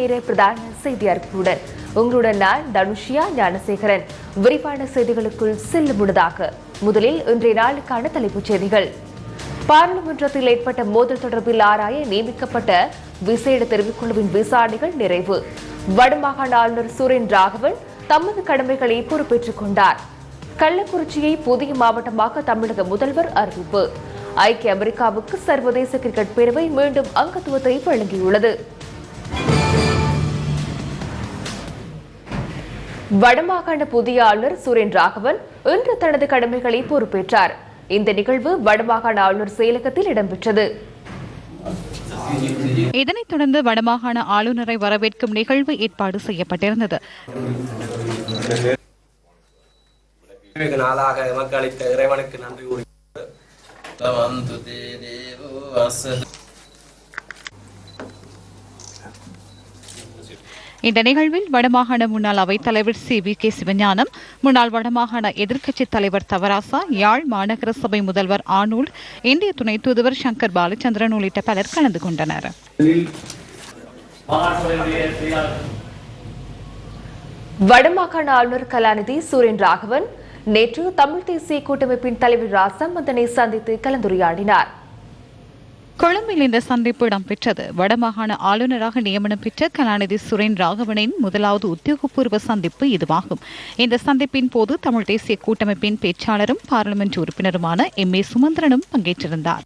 நேர பிரதான செய்தி அறிப்புடன் உங்களுடன் நான் தனுஷியா ஞானசேகரன். விரிவான செய்திகளுக்குள் செல்லும் முன்னதாக முதலில் இன்றைய நாளுக்கான தலைப்புச் செய்திகள். பாராளுமன்றத்தில் ஏற்பட்ட மோதல் தொடர்பில் ஆராய நியமிக்கப்பட்ட விசேட தெரிவுக்குழுவின் விசாரணைகள் நிறைவு. வடமாகாண ஆளுநர் சுரேன் ராகவன் தமது கடமைகளை பொறுப்பேற்றுக் கொண்டார். கள்ளக்குறிச்சியை புதிய மாவட்டமாக தமிழக முதல்வர் அறிவிப்பு. ஐக்கிய அமெரிக்காவுக்கு சர்வதேச கிரிக்கெட் பேரவை மீண்டும் அங்கத்துவத்தை வழங்கியுள்ளது. வடமாகாண புதிய ஆளுநர் சுரேன் ராகவன் இன்று தனது கடமைகளை பொறுப்பேற்றார். இந்த நிகழ்வு வடமாகாண ஆளுநர் செயலகத்தில் இடம்பெற்றது. இதனைத் தொடர்ந்து வடமாகாண ஆளுநரை வரவேற்கும் நிகழ்வு ஏற்பாடு செய்யப்பட்டிருந்தது. நாளாக எமக்கு அளித்த இறைவனுக்கு நன்றி இந்த நிகழ்வில் வடமாகாண முன்னாள் அவைத்தலைவர் சி. வி. கே. சிவஞானம் முன்னாள் வடமாகாண எதிர்க்கட்சித் தலைவர் தவராசா யாழ் மாநகர சபை முதல்வர் ஆனூல்ட் இந்திய துணை தூதுவர் சங்கர் பாலச்சந்திரன் உள்ளிட்ட பலர் கலந்து கொண்டனர். வடமாகாண ஆளுநர் கலாநிதி சுரேன் ராகவன் நேற்று தமிழ் தேசிய கூட்டமைப்பின் தலைவர் ராசம் அதனை சந்தித்து கலந்துரையாடினார். கொழும்பில் இந்த சந்திப்பு இடம்பெற்றது. வடமாகாண ஆளுநராக நியமனம் பெற்ற கலாநிதி சுரேன் ராகவனின் முதலாவது உத்தியோகபூர்வ சந்திப்பு இதுவாகும். இந்த சந்திப்பின் போது தமிழ் தேசிய கூட்டமைப்பின் பேச்சாளரும் பாராளுமன்ற உறுப்பினருமான எம். ஏ. சுமந்திரனும் பங்கேற்றிருந்தார்.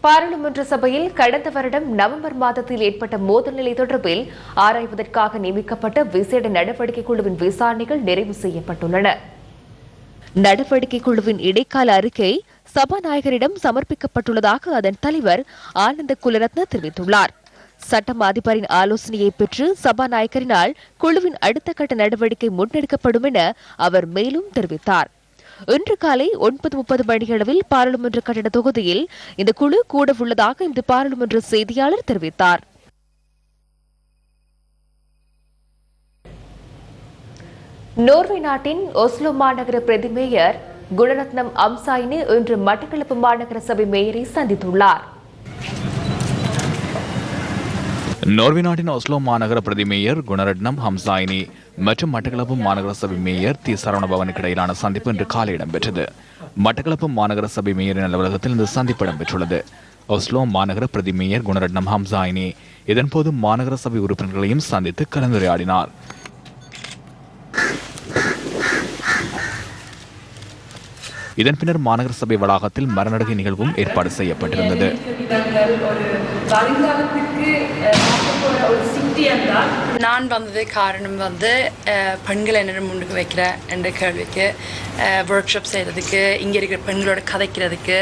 பாராளுமன்ற சபையில் கடந்த வருடம் நவம்பர் மாதத்தில் ஏற்பட்ட மோதல் நிலை தொடர்பில் ஆராய்வதற்காக நியமிக்கப்பட்ட விசேட நடவடிக்கை குழுவின் விசாரணைகள் நிறைவு செய்யப்பட்டுள்ளன. நடவடிக்கை குழுவின் இடைக்கால அறிக்கை சபாநாயகரிடம் சமர்ப்பிக்கப்பட்டுள்ளதாக அதன் தலைவர் ஆனந்த குலரத்ன தெரிவித்துள்ளார். சட்டம் அதிபரின் ஆலோசனையை பெற்று சபாநாயகரினால் குழுவின் அடுத்த கட்ட நடவடிக்கை முன்னெடுக்கப்படும் என அவர் மேலும் தெரிவித்தார். இன்று காலை ஒன்பது முப்பது மணியளவில் பாராளுமன்ற கட்டட தொகுதியில் இந்த குழு கூட உள்ளதாக இந்த பாராளுமன்ற செய்தியாளர் தெரிவித்தார். நோர்வே நாட்டின் ஒஸ்லோ மாநகர பிரதி மேயர் குணரத்னம் அம்சாயினி இன்று மட்டக்களப்பு மாநகர சபை மேயரை சந்தித்துள்ளார். நோர்வே நாட்டின் ஒஸ்லோ மாநகர பிரதி மேயர் குணரட்னம் ஹம்சாயினி மற்றும் மட்டக்களப்பு மாநகர சபை மேயர் தி. சரவணபவனுக்கு இடையிலான சந்திப்பு இன்று காலை இடம்பெற்றது. மட்டக்களப்பு மாநகர சபை மேயரின் அலுவலகத்தில் இந்த சந்திப்பு இடம்பெற்றுள்ளது. ஒஸ்லோ மாநகர பிரதி மேயர் குணரட்னம் ஹம்சாயினி இதன்போது மாநகர சபை உறுப்பினர்களையும் சந்தித்து கலந்துரையாடினார். இதன் பின்னர் மாநகர சபை வளாகத்தில் மரநடுகை நிகழ்வும் ஏற்பாடு செய்யப்பட்டிருந்தது. ஒரு சிட்டி நான் வந்தது காரணம் வந்து பெண்கள் பெண்களை என்ன முன்னுக்கு வைக்கிற என்ற கேள்விக்கு ஒர்க் ஷாப் செய்கிறதுக்கு இங்கே இருக்கிற பெண்களோட கதைக்கிறதுக்கு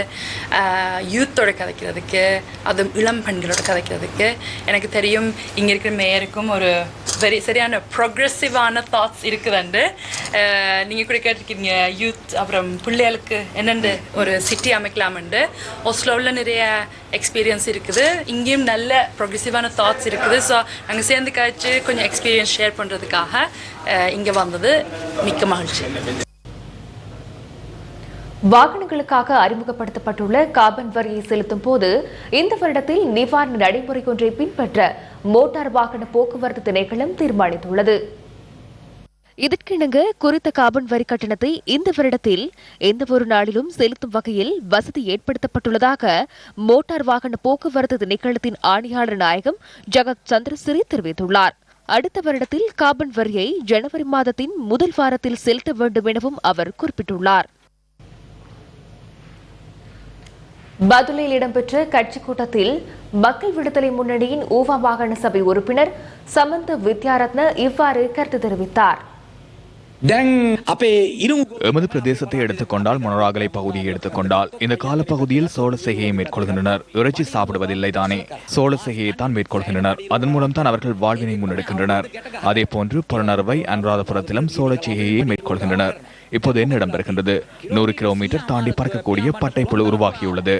யூத்தோட கதைக்கிறதுக்கு அதுவும் இளம் பெண்களோட கதைக்கிறதுக்கு எனக்கு தெரியும் இங்கே இருக்கிற மேயருக்கும் ஒரு வெரி சரியான ப்ரொக்ரெசிவான தாட்ஸ் இருக்குதுண்டு. நீங்கள் கூட கேட்டிருக்கீங்க யூத் அப்புறம் பிள்ளைகளுக்கு என்னென்று ஒரு சிட்டி அமைக்கலாம்ண்டு. ஒஸ்லோவில் நிறைய எக்ஸ்பீரியன்ஸ் இருக்குது. இங்கேயும் நல்ல ப்ரொக்ரெசிவான தாட்ஸ் இருக்குது. ஸோ நாங்கள் சேர்ந்து கழிச்சு கொஞ்சம் எக்ஸ்பீரியன்ஸ் ஷேர் பண்ணுறதுக்காக இங்கே வந்தது மிக்க மகிழ்ச்சி. வாகனங்களுக்காக அறிமுகப்படுத்தப்பட்டுள்ள கார்பன் வரியை செலுத்தும் போது இந்த வருடத்தில் நிவாரண நடைமுறை ஒன்றை பின்பற்ற மோட்டார் வாகன போக்குவரத்து திணைக்களம் தீர்மானித்துள்ளது. இதற்கிணங்க குறித்த காபன் வரி கட்டணத்தை இந்த வருடத்தில் எந்த ஒரு நாளிலும் செலுத்தும் வகையில் வசதி ஏற்படுத்தப்பட்டுள்ளதாக மோட்டார் வாகன போக்குவரத்து திணைக்களத்தின் ஆணையாளர் நாயகம் ஜகத் சந்திரசிறி தெரிவித்துள்ளார். அடுத்த வருடத்தில் காபன் வரியை ஜனவரி மாதத்தின் முதல் வாரத்தில் செலுத்த வேண்டும் எனவும் அவர் குறிப்பிட்டுள்ளார். பதுலில் இடம்பெற்ற கட்சி கூட்டத்தில் மக்கள் விடுதலை முன்னணியின் ஊவா வாகன சபை உறுப்பினர் சமந்த வித்யாரத்ன இவ்வாறு கருத்து தெரிவித்தார். எமது பிரதேசத்தை எடுத்துக்கொண்டால் மொனராகலை பகுதியை எடுத்துக்கொண்டால் இந்த காலப்பகுதியில் சோழ செய்கையை மேற்கொள்கின்றனர். இறைச்சி சாப்பிடுவதில்லை தானே. சோழ செய்கையை தான் மேற்கொள்கின்றனர். அதன் மூலம் தான் அவர்கள் வாழ்வினை முன்னெடுக்கின்றனர். அதே போன்று புறநறுவை அனுராதபுரத்திலும் சோழ செய்கையை மேற்கொள்கின்றனர். இப்போது என்ன இடம்பெறுகின்றது? நூறு கிலோமீட்டர் தாண்டி பறக்கக்கூடிய பட்டை புழு உருவாகியுள்ளது.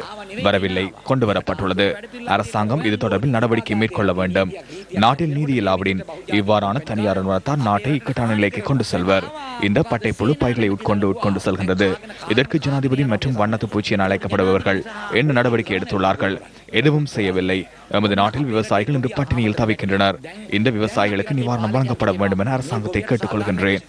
வரவில்லை கொண்டு வரப்பட்டுள்ளது அரசாங்கம் இது தொடர்பில் நடவடிக்கை மேற்கொள்ள வேண்டும். நாட்டில் நீதி இல்லாவிடின் இவ்வாறான தனியார் நிறுவனத்தால் நாட்டை இக்கட்டான நிலைக்கு கொண்டு செல்வர். இந்த பட்டை புழு பைகளை உட்கொண்டு உட்கொண்டு செல்கின்றது. இதற்கு ஜனாதிபதி மற்றும் வண்ணத்து பூச்சி என அழைக்கப்படுபவர்கள் என்ன நடவடிக்கை எடுத்துள்ளார்கள்? எதுவும் செய்யவில்லை. எமது நாட்டில் விவசாயிகள் இன்று பட்டினியில் தவிக்கின்றனர். இந்த விவசாயிகளுக்கு நிவாரணம் வழங்கப்பட வேண்டும் என அரசாங்கத்தை கேட்டுக்கொள்கின்றேன்.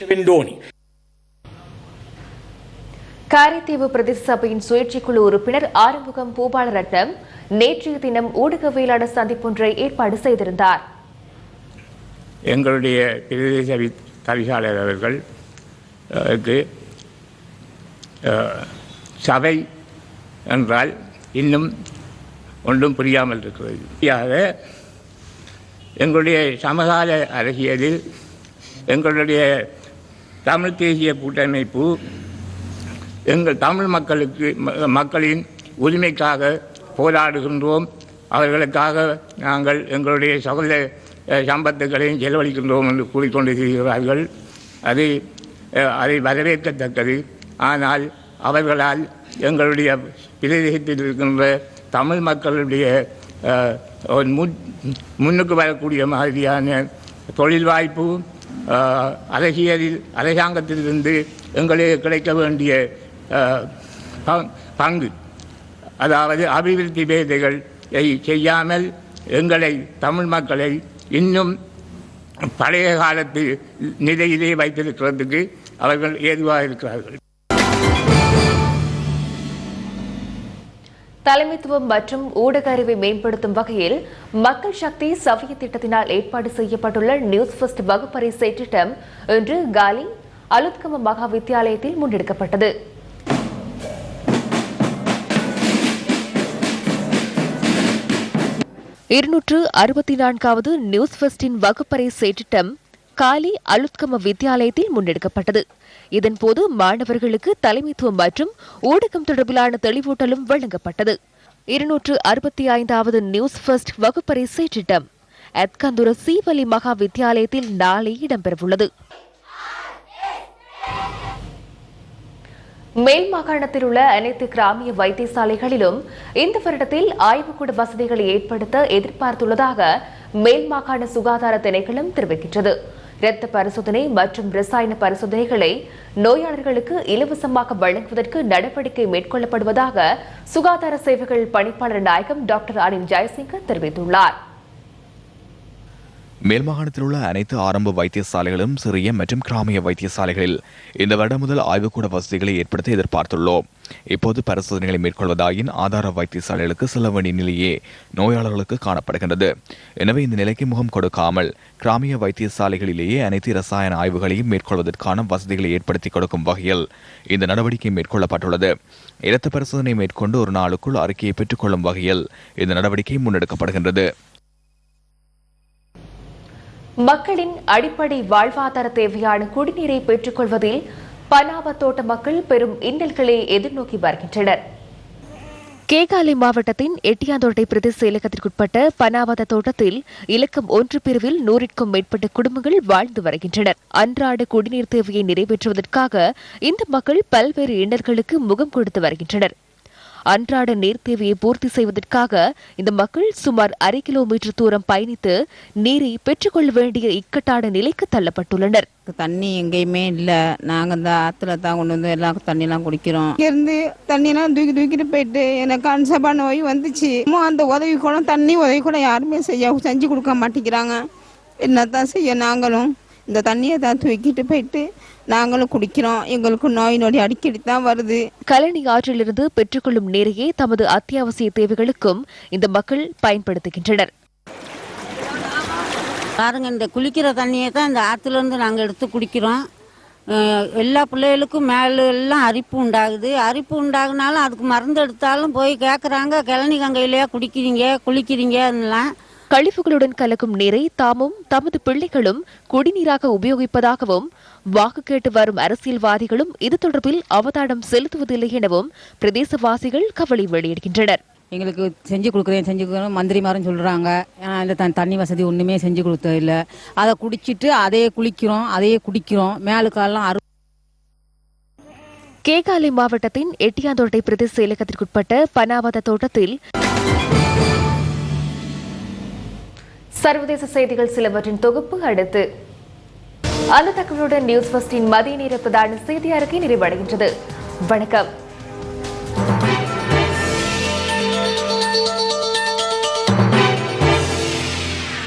காரைத்தீவு பிரதேச சபையின் சுயேட்சைக்குழு உறுப்பினர் ஆறுமுகம் பூபாலரட்னம் நேற்றைய தினம் ஊடகவியலாளர் சந்திப்பொன்றை ஏற்பாடு செய்திருந்தார். எங்களுடைய பிரதேச சபை அவர்கள் சபை என்றால் இன்னும் ஒன்றும் புரியாமல் இருக்கிறது. எங்களுடைய சமகால அரசியலில் எங்களுடைய தமிழ் தேசிய கூட்டமைப்பு எங்கள் தமிழ் மக்களுக்கு ம- மக்களின் உரிமைக்காக போராடுகின்றோம். அவர்களுக்காக நாங்கள் எங்களுடைய சகல சம்பத்துகளையும் செலவழிக்கின்றோம் என்று கூறிக்கொண்டிருக்கிறார்கள். அது அதை வரவேற்கத்தக்கது. ஆனால் அவர்களால் எங்களுடைய பிரதேசத்தில் இருக்கின்ற தமிழ் மக்களுடைய ஒரு முன் முன்னுக்கு வரக்கூடிய மாதிரியான தொழில் வாய்ப்பு அரசியலில் அரசாங்கத்திலிருந்து எங்களுக்கு கிடைக்க வேண்டிய பங்கு அதாவது அபிவிருத்தி வேதைகள் செய்யாமல் எங்களை தமிழ் மக்களை இன்னும் பழைய காலத்து நிலையிலே வைத்திருக்கிறதுக்கு அவர்கள் ஏதுவாக இருக்கிறார்கள் தலைமைத்துவம் மற்றும் ஊடக அறிவை மேம்படுத்தும் வகையில் மக்கள் சக்தி சவிய திட்டத்தினால் ஏற்பாடு செய்யப்பட்டுள்ள நியூஸ் ஃபர்ஸ்ட் வகுப்பறை செய்திட்டம் இன்று காலி அலுத்கம மகா வித்தியாலயத்தில் முன்னெடுக்கப்பட்டது இருநூற்று அறுபத்தி நான்காவது நியூஸ் ஃபெஸ்டின் வகுப்பறை செயற்றிட்டம் காலி அலுத்கம வித்தியாலயத்தில் முன்னெடுக்கப்பட்டது. இதன்போது மாணவர்களுக்கு தலைமைத்துவம் மற்றும் ஊடகம் தொடர்பிலான தெளிவூட்டலும் வழங்கப்பட்டது. இருநூற்று அறுபத்தி ஐந்தாவது நியூஸ் ஃபர்ஸ்ட் வகுப்பறை செயற்றிட்டம் அத்கந்துர சீவலி மகா வித்தியாலயத்தில் நாளை இடம்பெறவுள்ளது. மேல் மாகாணத்தில் உள்ள அனைத்து கிராமிய வைத்தியசாலைகளிலும் இந்த வருடத்தில் ஆய்வுக்கூட வசதிகளை ஏற்படுத்த எதிர்பார்த்துள்ளதாக மேல் மாகாண சுகாதார திணைக்களம் தெரிவிக்கின்றது. இரத்த பரிசோதனை மற்றும் ரசாயன பரிசோதனைகளை நோயாளர்களுக்கு இலவசமாக வழங்குவதற்கு நடவடிக்கை மேற்கொள்ளப்படுவதாக சுகாதார சேவைகள் பணிப்பாளர் நாயகம் டாக்டர் அனில் ஜெயசிங்க தெரிவித்துள்ளார். மேல் மாகாணத்தில் உள்ள அனைத்து ஆரம்ப வைத்தியசாலைகளும் சிறிய மற்றும் கிராமிய வைத்தியசாலைகளில் இந்த வருடம் முதல் ஆய்வுக்கூட வசதிகளை ஏற்படுத்த எதிர்பார்த்துள்ளோம். இப்போது பரிசோதனைகளை மேற்கொள்வதாயின் ஆதார வைத்தியசாலைகளுக்கு செல்ல வேண்டிய நிலையே நோயாளர்களுக்கு காணப்படுகின்றது. எனவே இந்த நிலைக்கு முகம் கொடுக்காமல் கிராமிய வைத்தியசாலைகளிலேயே அனைத்து ரசாயன ஆய்வுகளையும் மேற்கொள்வதற்கான வசதிகளை ஏற்படுத்தி கொடுக்கும் வகையில் இந்த நடவடிக்கை மேற்கொள்ளப்பட்டுள்ளது. இரத்த பரிசோதனை மேற்கொண்டு ஒரு நாளுக்குள் அறிக்கையை பெற்றுக்கொள்ளும் வகையில் இந்த நடவடிக்கை முன்னெடுக்கப்படுகின்றது. மக்களின் அடிப்படை வாழ்வாதார தேவையான குடிநீரை பெற்றுக்கொள்வதில் பனாவ தோட்ட மக்கள் பெரும் இன்னல்களை எதிர்நோக்கி வருகின்றனர். கேகாலை மாவட்டத்தின் எட்டியாந்தோட்டை பிரதேச இலக்கத்திற்குட்பட்ட பனாவத தோட்டத்தில் இலக்கம் ஒன்று பிரிவில் நூறிற்கும் மேற்பட்ட குடும்பங்கள் வாழ்ந்து வருகின்றனர். அன்றாட குடிநீர் தேவையை நிறைவேற்றுவதற்காக இந்த மக்கள் பல்வேறு இன்னல்களுக்கு முகம் கொடுத்து வருகின்றனர். அன்றாட நீர் தேவையை பூர்த்தி செய்வதற்காக இந்த மக்கள் சுமார் அரை கிலோமீட்டர் தூரம் பயணித்து நீரை பெற்றுக்கொள்ள வேண்டிய இக்கட்டான நிலைக்கு தள்ளப்பட்டுள்ளனர். தண்ணி எங்கேயுமே இல்லை. நாங்கள் இந்த ஆற்றுல தான் கொண்டு வந்து எல்லாம் தண்ணிலாம் குடிக்கிறோம். இங்கேருந்து தண்ணியெல்லாம் தூக்கி தூக்கிட்டு போயிட்டு எனக்கு அன்சபா நோய் வந்துச்சு. அந்த உதவி கூட தண்ணி உதவி கூட யாருமே செய்ய செஞ்சு கொடுக்க மாட்டேங்கிறாங்க. என்னத்தான் செய்ய நாங்களும். இந்த தண்ணியை தான் தூக்கிட்டு போயிட்டு நாங்களும் குடிக்கிறோம். எங்களுக்கு நோய் நொடி அடிக்கடி தான் வருது. கழனி ஆற்றிலிருந்து பெற்றுக்கொள்ளும் நீரையே தமது அத்தியாவசிய தேவைகளுக்கும் இந்த மக்கள் பயன்படுத்துகின்றனர். பாருங்க இந்த குளிக்கிற தண்ணியை தான் இந்த ஆற்றுல இருந்து நாங்கள் எடுத்து குடிக்கிறோம். எல்லா பிள்ளைகளுக்கும் மேலே எல்லாம் அரிப்பு உண்டாகுது. அரிப்பு உண்டாகுனாலும் அதுக்கு மருந்து எடுத்தாலும் போய் கேட்குறாங்க கிளனி கங்கையிலேயே குடிக்கிறீங்க குளிக்கிறீங்கலாம் கழிவுகளுடன் கலக்கும் நீரை தாமும் தமது பிள்ளைகளும் குடிநீராக உபயோகிப்பதாகவும் வாக்கு கேட்டு வரும் அரசியல்வாதிகளும் இது தொடர்பில் அவதானம் செலுத்துவதில்லை எனவும் பிரதேசவாசிகள் கவலை வெளியிடுகின்றனர். எங்களுக்கு செஞ்சு கொடுக்குறேன் செஞ்சு கொடுக்குறேன் மந்திரிமாரும் சொல்கிறாங்க ஆனால் இந்த தண்ணி தண்ணி வசதி ஒன்றுமே செஞ்சு கொடுத்ததில்ல அதை குடிச்சிட்டு அதையே குளிக்கிறோம் அதையே குடிக்கிறோம். மேலுக்காலாம் அரு கேகாலை மாவட்டத்தின் எட்டியாந்தோட்டை பிரதேச செயலகத்திற்குட்பட்ட பனாவத தோட்டத்தில் சர்வதேச செய்திகள் சிலவற்றின் தொகுப்பு அடுத்து. அந்த தகவலுடன் நியூஸ் ஃபஸ்டின் மதிய நேர பிரதான செய்தி அறிக்கை நிறைவடைகின்றது. வணக்கம்.